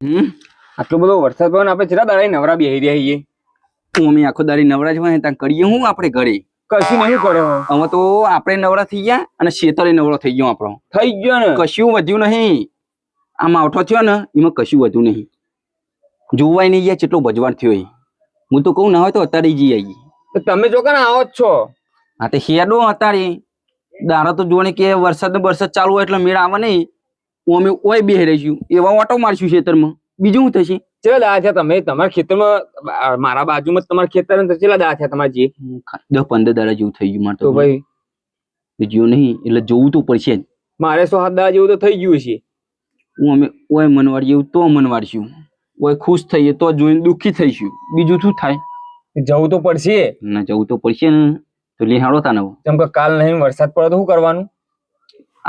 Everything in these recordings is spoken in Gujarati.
હમ? આટલો બધો વરસાદ પડ્યો ને આપણે કેટલા દાડા નવરા બેહી રહ્યા છીએ? હું અમે આખો દાડી નવરા જ હોય ત્યાં કરીએ હું આપણે ઘરે? કશું નહીં કર્યો હવે. તો આપણે નવરા થઈ ગયા અને શેતરે નવરો થઈ ગયો આપણો. થઈ ગયો ને. કશું વધ્યું નહીં. આ માવઠો થયો ને એમાં કશું વધ્યું નહીં. જોવાય નહીં ગયા કેટલો ભજવાન થયો એ. હું તો કહું ના હોય તો અત્યારે જઈ આવી તમે જો કે આવો જ છો. હા તો હેડો અત્યારે દાડા તો જોણે કે વરસાદ ને વરસાદ ચાલુ હોય એટલે મેળ આવે નહીં. અમે ઓય બેહી રહીશું. એવા ઓટો મારશું ખેતરમાં. બીજું શું થશે? ચેલા દા થયા તમે? તમારા ખેતરમાં મારા બાજુમાં તમારા ખેતર ચેલા દા થયા તમારા જે? દસ પંદર દાડા જેવું થઈ ગયું મારે તો ભાઈ? બીજું નહીં એટલે જોવું તો પડશે જ. મારે સો હાથ દાડા જેવું તો થઈ ગયું છે હું અમે ઓય મનવાડ જેવું તો મનવાડશું. ઓય ખુશ થઈએ તો જોઈને દુઃખી થઈશું. બીજું શું થાય? જવું તો પડશે. ના જવું તો પડશે ને. તો લેહાડો તા નવો જેમ કે કાલ નહીં વરસાદ પડે તો શું કરવાનું?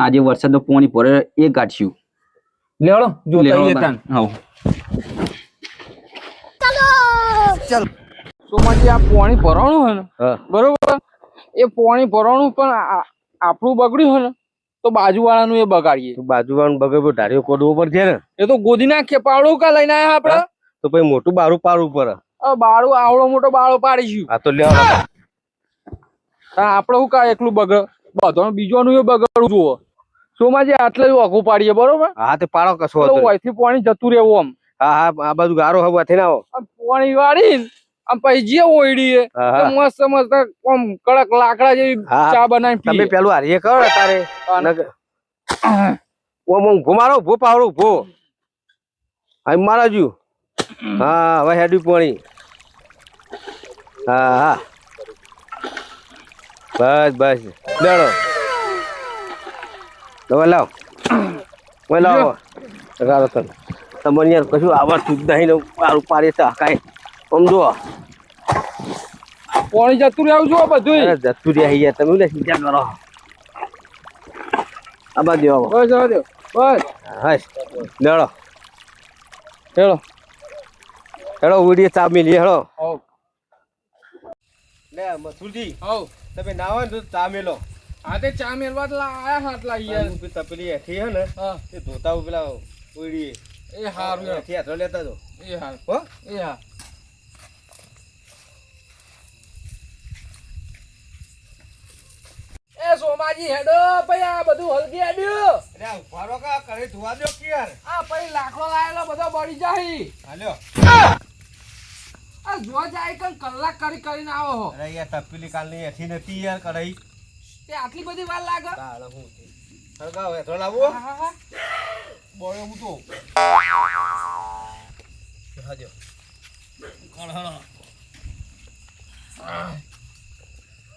આજે વરસાદ પોણી પડે એ ગાંઠશું લેવડો જો લેહાડો લેતા ચાલો. સોમાજી આ પોણી ભરવાનું હોય ને? બરોબર? એ પોણી ભરવાનું પણ આપણું બગડ્યું હોય ને તો બાજુવાળાનું એ બગાડીએ. બાજુવાળાનું બગડ્યું ધાર્યો કોડવો પર છે ને. એ તો ગોદી નાખીએ પાવડું કા લઈને આયા આપડે? તો પછી મોટું બારું પાડવું પડે. બારું બાળું આવડો મોટો બાળો પાડીશું. આ તો લેવા હા આપડે શું કા એકલું બગડ બધો બીજોનું એ બગડવું જુઓ. આટલે જ ઓઘું પાડીએ બરોબર? હા તે પાડો કશો અહીંથી પાણી જતું રહેવું આમ. હા હા આ બાજુ ગારો હવે થઈને આવો. આમ પાણી વાળી આમ પછી જે ઓઈડીએ. મસ્ત મસ્ત આમ કડક લાકડા જેવી ચા બનાવી તમે પેલું હારીએ કરો તારે. ઓમ ઓમ ઊભો ભો પાવડો ઊભો. આમ મારા જુ હા હવે હેડી પાણી. હા હા. બસ બસ. લેડો હવે લાવ કોઈ લાવો ગારો તને તમને યાર કશું આવા સુધ નહીં ને મારું પાડે તો કાંઈ સમજો પાણી જતું રહેવું જુઓ બધું જતું રહ્યા યાર તમે લે ચિંતા કરો. આ બાજુ આવો. બસ આવો દે. બસ. હસ લેડો હેડો. હેડો ઉડી ચા મિલી હેડો. લે મથુરજી હવ. તમે નાવા ને ચા મેલો આ તે ચા મેલવા આયા હાથ લાગી યાર તપેલી હેઠી હે ને એ ધોતા પેલા ઉડીએ એ હારું. હેઠી હાથો લેતા જો. એ હાર. હો? એ હા. એ સોમાજી હેડો ભાઈ આ બધું હલકી આડ્યું અરે ઉભારો કા કરે ધોવા દો કે યાર આ ભાઈ લાકડો લાયેલો બધો બળી જાય હાલ્યો આ જો જાય કલાક કરી કરીને આવો અરે યાર તપેલી કાલની હેઠી નથી યાર કઢાઈ. તે આટલી બધી વાર લાગે? તાળ હું હળગાવ હેઠો લાવો. હા, હા, હા. બળે હું તો. હાજો.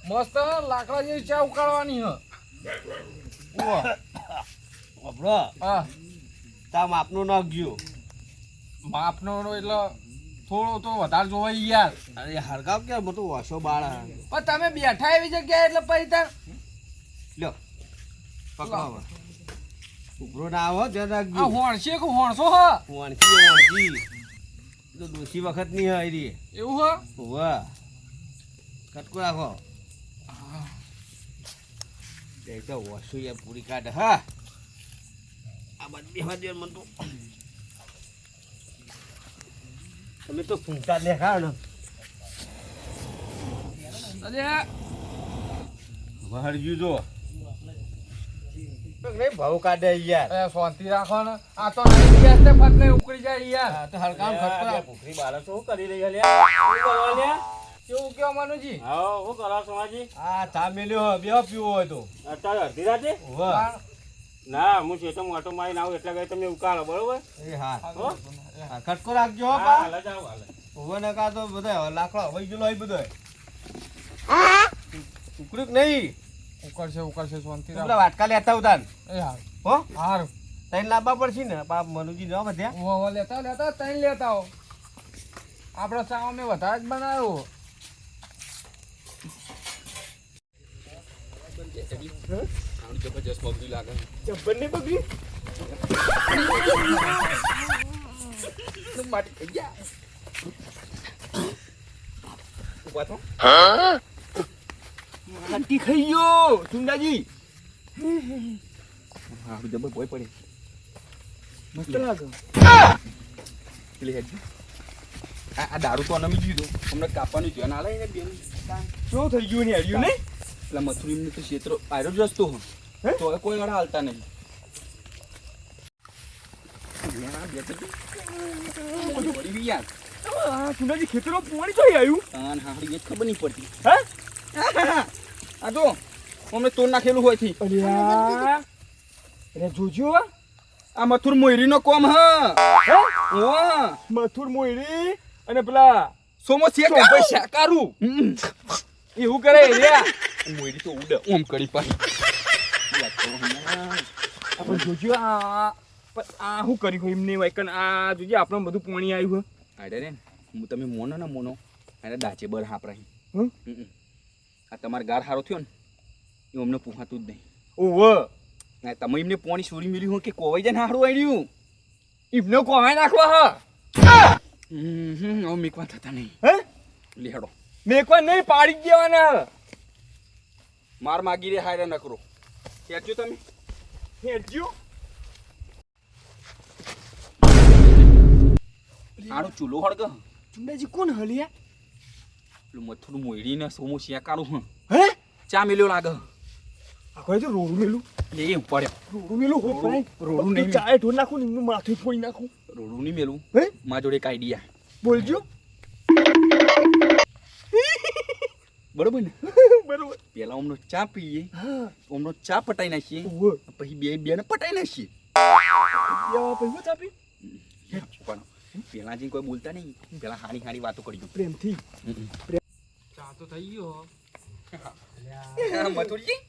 મસ્ત લાકડા જેવી ચા ઉકાળવાની હ. અબરો હા. તા માપનું નાખજો માપનો એટલે થોડો તો વધારે જોવાય યાર. અરે હળગાવ કે મોટું વાસો બાળ પણ તમે બેઠા એવી જગ્યાએ એટલે પછી તાર લ્યો. પકડો હવે. ઉભરો ના આવો ધ્યાન આ હોણશે કે હોણસો હ. વાણકી વાણકી તો દોશી વખતની હારી એવું હ? વાહ કટકો રાખો. એ તો વસુ એ પૂરી કાઢ. હા. આ બધી દે મન તો. તમે તો ફૂંકા દેખાવ ને અરે. વહરજુ જો. ભાવ કાઢે યાર. શાંતિ રાખો ને. આ તો ફટ ને ઉકળી જાય યાર. તો હલકામ ખટકો. રાખ. ભૂખરી બાળક શું કરી રહી છે લ્યા? લ્યા? કેવું કેવો મનુજી? હાઓ, શું કરો સોમાજી? આ ચા મેલ્યો બે પીવો હોય તો. અત્યારે અડધી રાતે? ના હું શેઠો મોટો મારીને આવું એટલે કઈ તમે ઉકાળો બરોબર? એ હા. હા, ખટકો રાખજો હો હા, પા હાલે જાઓ, હાલે. ઊભો ને કા તો બધા લાકડા હવે ગયેલો હોય બધો ઉકળ્યું નહીં? ઉકળશે ઉકળશે શાંતિ પેલા વાટકા લેતા ઉતાર એ હાર. હો? હાર. તૈન લાવવા પડશે ને? બાપ મનુજી ન વધ્યા ઓ ઓ લેતા લેતા તૈન લેતા હો આપણે સાવ મેં વધારે જ બનાવ્યો. જબરજસ્ત બગડી? લાગે જબ્બરની બગડી ઊભા થો કટ્ટી ખાઈ ગયો સુંદાજી હા જબર ભોય પડે. મસ્ત લાગે. પેલી હેડ આ આ દારૂ તો અનમી ગયું અમને કાપવાનું છે. ના લઈને બેન શું થઈ ગયું ને હર્યું નહીં એટલે મથુરી એમને તો ક્ષેત્રો આયરો જ રસ્તો હે. તો કોઈ વાળા હાલતા નહીં. ખેતરમાં પાણી થઈ આવ્યું? હા એ ખબર નહીં પડતી. હે? આ જો અમને તોડ નાખેલું હોયથી. અરે જોજો. આ મથુર મોયરીનો કોમ હ. મથુર મોયરી અને પેલા સોમો ચોંપાઈ શાકારું. એવું કરે લ્યા મોયરી તો ઉડે ઓમ કરી પાછી આપણે જોજો આ આ શું કર્યું હોય એમને વાયકન આ જોજે આપણે બધું પાણી આવ્યું આડે રે હું તમે મોનો ને મોનો. અને દાચે બર હાપરાહી હમ? આ તમારે ગાર સારો થયો ને એ અમને પૂહાતું જ નહીં. ઓવ. ના તમે એમને પોણી સોરી મેલ્યું હોય કે કોવાઈ જાય ને હારું આવ્યું એમને કોવાઈ નાખવા હા. હમ મેકવા થતા નહીં. હે? લેહડો મેકવા નહીં પાડી દેવાના. માર માગી રે હારે નકરો. ખેંચજો તમે? હેડજો આડો ચૂલો હળગ. ચુંડાજી કોણ હલિયા પેલું મથુરું મોયડી ને સોમો શેકારું હ હે ચા મેલ્યો લાગે આખો તો રોડું મેલું એ પડ્યો રોડું મેલું હો રોડું- નહીં. ચાય ઢોલ નાખું ને માથું ફોડી નાખું રોડું નહીં મેલું હે મા જોડે એક આઈડિયા બોલજો બરોબર ને બરોબર પેલા ઓમનો ચા પીએ ઓમનો ચા પટાઈ નાખીએ પછી બે બે ને પટાઈ નાખીએ પેલા જે કોઈ બોલતા નહીં પેલા હારી હારી વાતો કરી પ્રેમથી તો થઈ ગયો મથુરજી?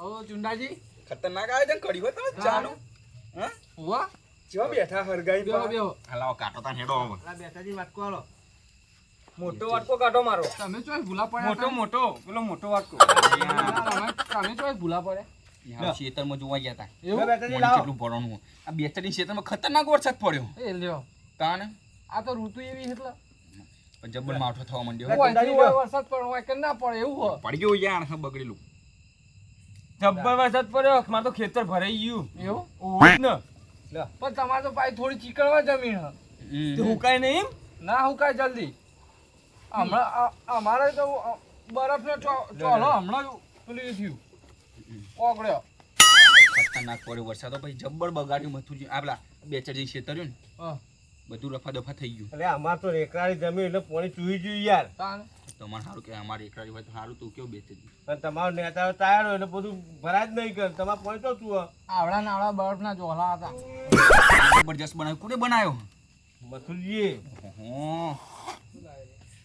ઓ ચુંડાજી. ખતરનાક આયોજન કર્યું હોય તમે ચાનું? હા? ઉવા જો બેઠા હરગાઈ બેહો બેહો. હલાવો કાટો તા હેડો હવે. મોટો વાટકો કાઢો મારો. તમે ચોય ભૂલા પડ્યા મોટો મોટો પેલો મોટો વાટકો. તમે તમે ચોય ભૂલા પડ્યા. ખેતરમાં જોવા ગયા તા. એવું? મોણ કેટલું ભરવાનું. આ બેચરી ખેતરમાં ખતરનાક વરસાદ પડ્યો. એ લ્યો. તાને આ તો ઋતુ એવી એટલે. પણ જબ્બર માવઠો થવા માંડ્યો. વરસાદ હોય કે ના પડે એવું હોય. પડી ગયું યાર આખા બગડેલું જબ્બર વરસાદ પડ્યો માર તો ખેતર ભરાઈ ગયું. એવું? ઓય ને. પણ તમારે તો પાછી થોડી ચીકણવા જમીન હે. હુકાય નહીં ના હુકાય જલ્દી. હમણાં અમારે તો બરફ બરફનો ચોલો હમણાં પેલું થયું. ઓગળ્યો. ખતરનાક પડ્યો વરસાદ. તો પછી જબ્બર બગાડ્યું મથું આપડા બે ચાર જે ખેતર રહ્યું ને. હા. બધું રફા દફા થઈ ગયું. એટલે અમાર તો એકરાળી જમીન એટલે પોણી ચૂઈ ગયું યાર. તમારે સારું કે અમારે એકરાળી હોય તો સારું તું કેવું બેસે અને તમારો નેતા તૈયાર હોય એટલે બધું ભરાય જ નહીં કર તમારે પાણી તો તું આવડા નાવડા બરફના ચોલા હતા. જબરજસ્ત બનાવ્યો. કોને બનાવ્યો? મથુરજી ઓહો.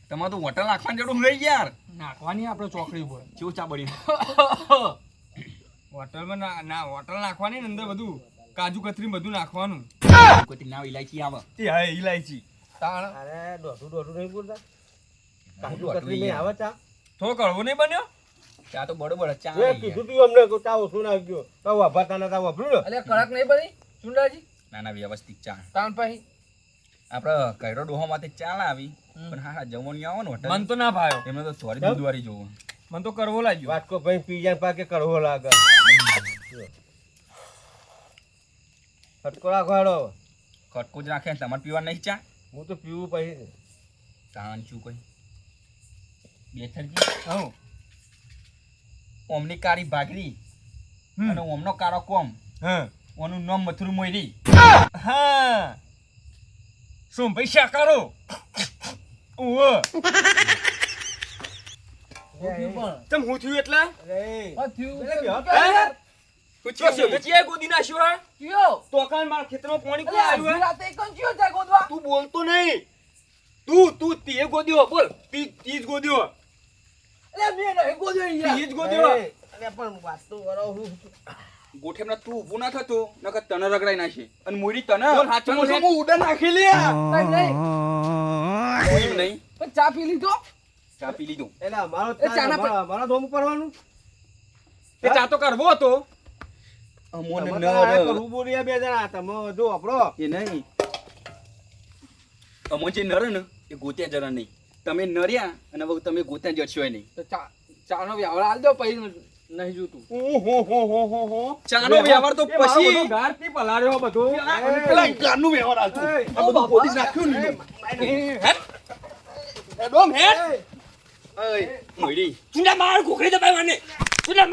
તમારે તો હોટલ નાખવાની જરૂર રહી યાર. નાખવાની આપણે ચોકડી ઉપર. કેવું ચા બન્યું હોટલમાં ના ના હોટલ નાખવાની ને અંદર બધું. કાજુ કતરી બધું નાખવાનું. કોઈ નાવ ઇલાયચી આવે. તે હા ઇલાયચી તાણ. અરે દોઢું દોઢું નહીં બોલતા? કાજુ કતરી નહીં આવે. ચા? થોડો કડવો નહીં બન્યો? ચા તો બરોબર ચા એ કીધું તું અમને કો ચા ઓછું ગયો તો વાપરતા ના વાપર્યું ને એટલે કડક નહીં બની? ચુંડાજી? ના ના વ્યવસ્થિત ચા. તાણ પાહી. આપણે કૈરો ડોહા માંથી ચા લાવી આવી પણ હા હા જમવાની આવો ને હોટલ. મન તો ના ભાયો એમને તો ચોરી દૂધવારી જોવું. મન તો કરવો લાગ્યો. વાટકો ભાઈ પીજા પાકે કરવો લાગે. ફટકો રાખો હેડો ખટકો જ રાખે તમારે પીવા નહીં ચા? હું તો પીવું પછી. તાન શું કઈ. બેથરજી હું ઓમની કાળી ભાગરી અને ઓમનો કારો કોમ. હા. ઓનું નામ મથુર મોયરી. હા. શું ભાઈ શાકારો ઓ તમ હું થયું એટલે? થયું તો કાન મારા ખેતરમાં પાણી કોણ આવ્યું અડધી રાતે કોણ થયો છે ગોદવા? તું બોલતો નહીં. તું તું તે ગોદ્યો બોલ. તી તી જ ગોદ્યો અલ્યા, મેં નહીં ગોદ્યો યાર. તી જ અરે અરે પણ વાત કરો હું ગોઠેમના તું ઉભું ના થતો નકર તને રગડાઈ નાખે. અને મોરી તને. ઉડા નાખી લે? નહીં, નહીં. કોઈ નહીં. પણ ચા પી લીધો? ચા પી લીધું. એટલે મારો ચા અમારા ધોમ કરવાનું તે ચા તો કરવો હતો. અમોને ન તો આ ર. કરવું બોલ્યા બે જણા તમે જો આપણો એ નહીં. અમો જે નર ને એ ગોત્યા જરા નહીં. તમે નર્યા અને હવે તમે ગોત્યા જશો નહીં. તો ચાનો વ્યવહાર આલ દો પછી નહીં જોતું. ઓહો હો હો હો હો ચાનો વ્યવહાર તો પછી ગારથી પલાળ્યો બધો. પેલા ગારનું વ્યવહાર હાલતું. આ બધું પોલીસ નાખ્યું ને હેટ. Dome hat. ઓય, મોયડી. તુને માર કોકરી દબાવવાને.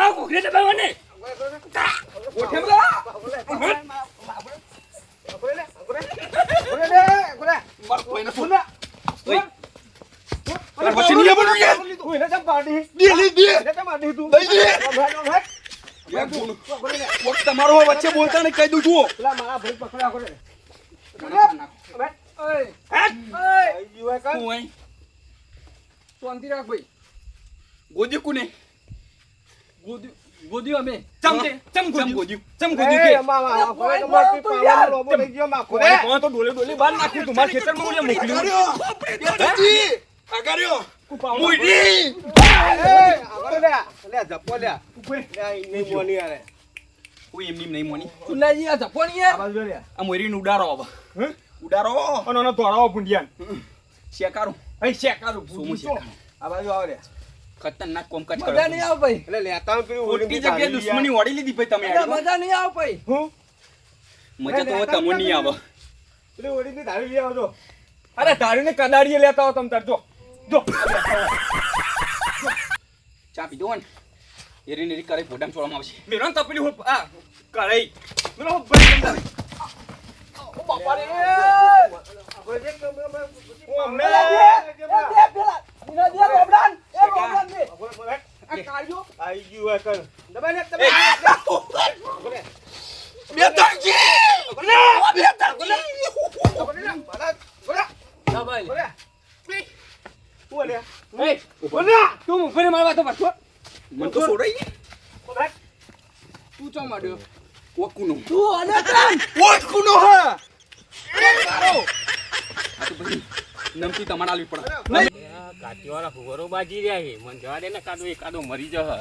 માર કોકરી દબાવવાને. મારો તમારો વચ્ચે બોલતા ને કહી દઉં છું હું અહીં. શાંતિ રાખ ભાઈ ગોદ્યું કોને? ગોદ્યું ગોદ્યું અમે ચમ. ચમ ગોદ્યું. ચમ ગોદ્યું કે? કોણ કોણ તો ડોલે ડોલે બહાર નાખ્યું તું મારા ખેતરમાં હું લે મોકલ્યું બેટાજી, આગળ રહ્યો. મોયડી. કોઈ એમની નહીં મોની. ચુનાજી આ જપો ને યાર આ મોયડીને ઉડાડો હવે. હે? ઉડાડો. અને આનો તોડાવો ભૂંડિયાન શેકારું. અહીં શેકારું સોમું શેકારું. ખતરનાક કોમકાજ કરો મજા. નહીં આવે ભાઈ. ખોટી જગ્યાએ દુશ્મની ઓળી લીધી ભાઈ તમે મજા-. નહીં આવે ભાઈ. હું? મજા તો તમને નહીં આવે. અરે તારીને કદાડીએ લેતા હો તમ તાર. જો જો. ચા પીધો ને. એરી નેરી કરે પોડામ છોડવામાં આવશે. મેરો ને તપેલી હું આ કરાઈ મેરો હું ભાઈ ઓ બાપા રે હું અમને દે પેલા મારવા દે પાછો નમતી તમારે આલવી પડે. કાઠીવાળા ફુવારો બાજી રહ્યા છે. મને જવા દે ને કાદો એકાદો મરી જશે.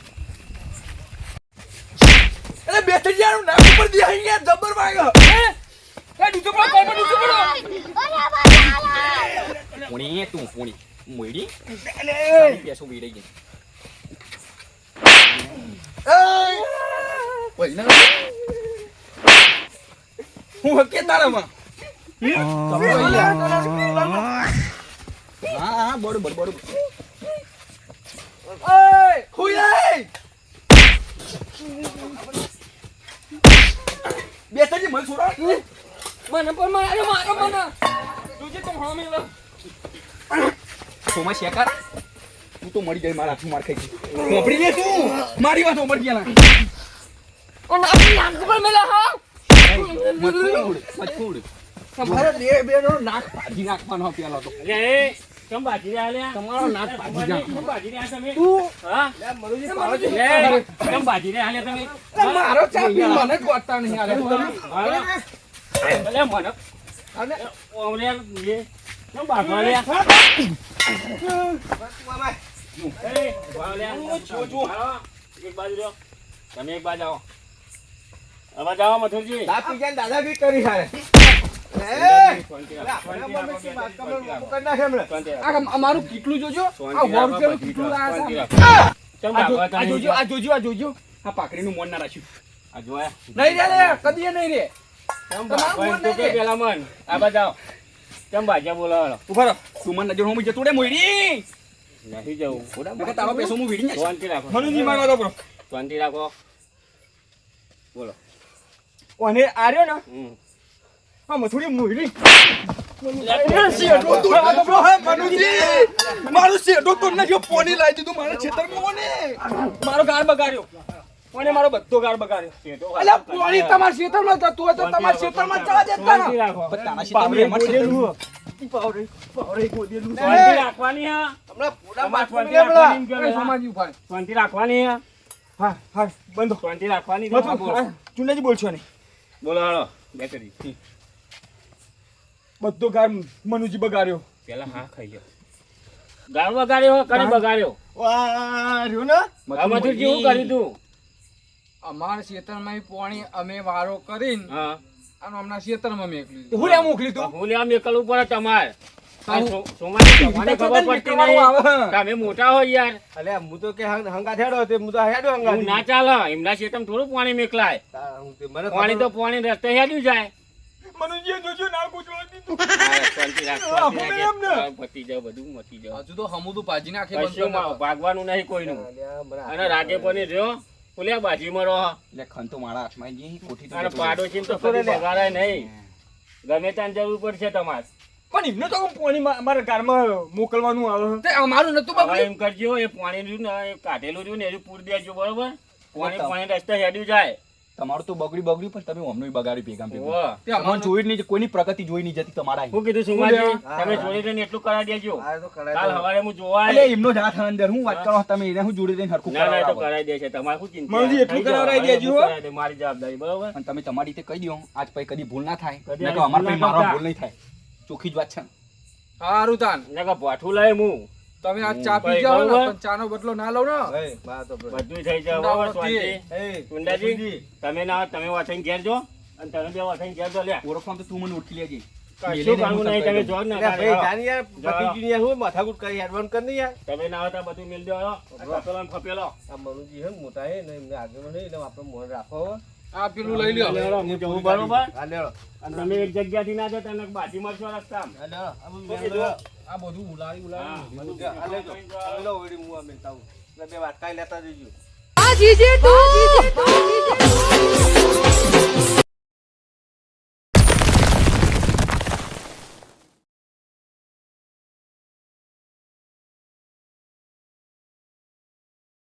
અરે બેઠી યાર નાક ઉપર દી અહીંયા જબર વાગ્યો હે? એ નીચે પડો કોણ નીચે પડો? પુણી તું પોણી. મોયડી? પેસો વીડાઈ ગઈ હું હકે તારામાં? હા. હા બરોબર બરોબર ઓય! હુઈ રે! મને છોડા. મને પણ મારો મારો મને તુજે તો હામે લો સોમાં શેકાર? તું તો મરી જાય મારા હાથું માર ખાઈ ગઈ. લે તું. મારી વાત મરી ગયા ઓ નાક નાક પર મેલા હા. મથુડ મથુડ તમારે બે બે નો નાક ભાજી નાખવાનો પેલો તો. અરે કેમ બાજી રહ્યા લ્યા તમારો નાક ભાજી જા કેમ બાજી રહ્યા તમે? તું હા? લે, કેમ બાજી રહ્યા લ્યા તમે મારો ચા પી મને ગોતા નહીં આલે. હા? અલે મને અને ઓમરે લે કેમ બાજવા લ્યા એ, ઊભા લ્યા. હાલો, એક બાજુ રહ્યો. તમે એક બાજુ આવો. હવે જાઓ મથુરજી. દાદા કરી હારે કેટલું જોજો આ આ જોજો આ જોજો આ જોજો આ પાકડીનું મોન ના રાખ્યું? નહીં નહીં નહીં. પેલા મન? આ બાજુ આવો. કેમ ભાજ્યા બોલાવો ઊભા રહો તું મને નજર હોમી જતો રે મોયડી નથી જવું નકર તારો હું શાંતિ રાખો મનુજી રાખો બોલો અને આર્યો ને હમ. હા મથુરી મુહરી મારું શેઠો તો નજો પોની લાવી દીધું મારા ખેતરમાં ને મારો ગાર બગાડ્યો. અને મારો બધો ગાર બગાડ્યો? પોણી તમારા ખેતરમાં જતું હોય તો તમારા ખેતરમાં જવા દેતા ને તારા. ખેતરમાં અમારા ખેતરમાં શાંતિ રાખવાની હા? શાંતિ રાખવાની એમ કહો એ ને. સમાજી ઊભા શાંતિ રાખવાની હા? હા હા બંધો શાંતિ રાખવાની. હા, બોલશો નહીં. બોલો હાલો બેટરી. બધો ગાર મનુજી બગાડ્યો. પેલા હા ખાઈ ગયો. ગાર બગાડ્યો કને બગાડ્યો. વાહ રહ્યો ને? આ મથુરજી શું કર્યું તું? અમારા ખેતરમાં પાણી અમે વારો કરીને હા. અને હમણાં ખેતરમાં મેકલી હું લે મોકલી તું હું લે મેકલવું પડે તમારે. આ સો- સોમાને તમારે ખબર પડતી નહીં. આવે. તમે મોટા હોય યાર. અલે હું તો કે હંગા હેડો તે હું તો હેડો એવું ના ચાલે. એમના શેતમ થોડું પાણી મેકલાય. તા હું તે મને પાણી તો પાણી રસ્તે હેડ્યું જાય. મનુજી જોજો ના ગુજવા દીધું શાંતિ રાખ, શાંતિ રાખ. એમને. જાવ બધું મટી જાવ હજુ તો હમુદું ભાજી નાખે કશું ભાગવાનું નહીં કોઈનું. અને રાગે પણ રહ્યો? પુલ્યા બાજીમાં રહો એટલે ખન તો મારા હાથમાં ગઈ કોઠી તો પાડોશી તો કદી બગાડાય નહીં. ગમે ત્યાં જરૂર પડશે તમારે. પણ એમને તો પાણી અમારા મારા ઘરમાં મોકલવાનું આવે. તે અમારું નતું હવે એમ કરજો એ પાણી રહ્યું ને કાઢેલું રહ્યું ને એ પૂર દેજો બરોબર? પાણી પાણી રસ્તા હેડ્યું જાય. તમારું તો બગડ્યું બગડ્યું પણ તમે અમનું બગાડ્યું ભેગા ભેગું. જોઈ નહીં કોઈની પ્રગતિ જોઈ નહીં જતી તમારા. શું કીધું સુમાજી તમે હા. લઈને એટલું કરા દેજો. આ તો કરાય કાલ હવારે હું જોવા એટલે એમનો જ હાથ અંદર. હું વાત કરો તમે એને હું જોડી રહીને હરખું ના ના તો કરાવી દે છે તમારે શું ચિંતા? એટલું દેજો, હું હો. કરાવી દે, મારી જવાબદારી બરાબર? અને તમે તમારી રીતે કહી દો. આજ પછી કદી ભૂલ ના થાય. કદી નકર અમારે પછી ના ભૂલ નહીં થાય. ચોખ્ખી જ વાત છે. સારું તાન નકર ભઠ્ઠું લાય હું. તમે આ ચા પી જાઓ ને બરોબર. પણ ચાનો બદલો ના લઉં ને. બધું. થઈ. એ, કુંડાજી તમે ના તમે વાસણ ઘેર જો. અને તમે બે વાસણ ઘેર જો લે ઓળખવામાં તો તું મને ઉઠી લેજે. કશું કામનું નહીં તમે જો ને અલ્યા, ભાઈ, જાની યાર, જાઓ. ભત્રીજીની હું. માથાકૂટ કરી હેડવાન કર ને યાર. તમે ના આવતા બધું મિલ દો આ ફપેલો આ મનુજી હે મોટા હે ને, એમને આગેવાન હે, એટલે આપણે મોઢ રાખો આ પેલું લઈ લ્યો. હું બરોબર હા, લેવડો. અને તમે એક જગ્યાથી ના જતા ને બાજી મારશો રસ્તા. આ બધું ઉલાળી હા, ઉલાળી બધું આ લેજો. આ લો, વળી હું મેલતા. એટલે બે વાટકાઈ લેતા જજો. આ જીજે તું.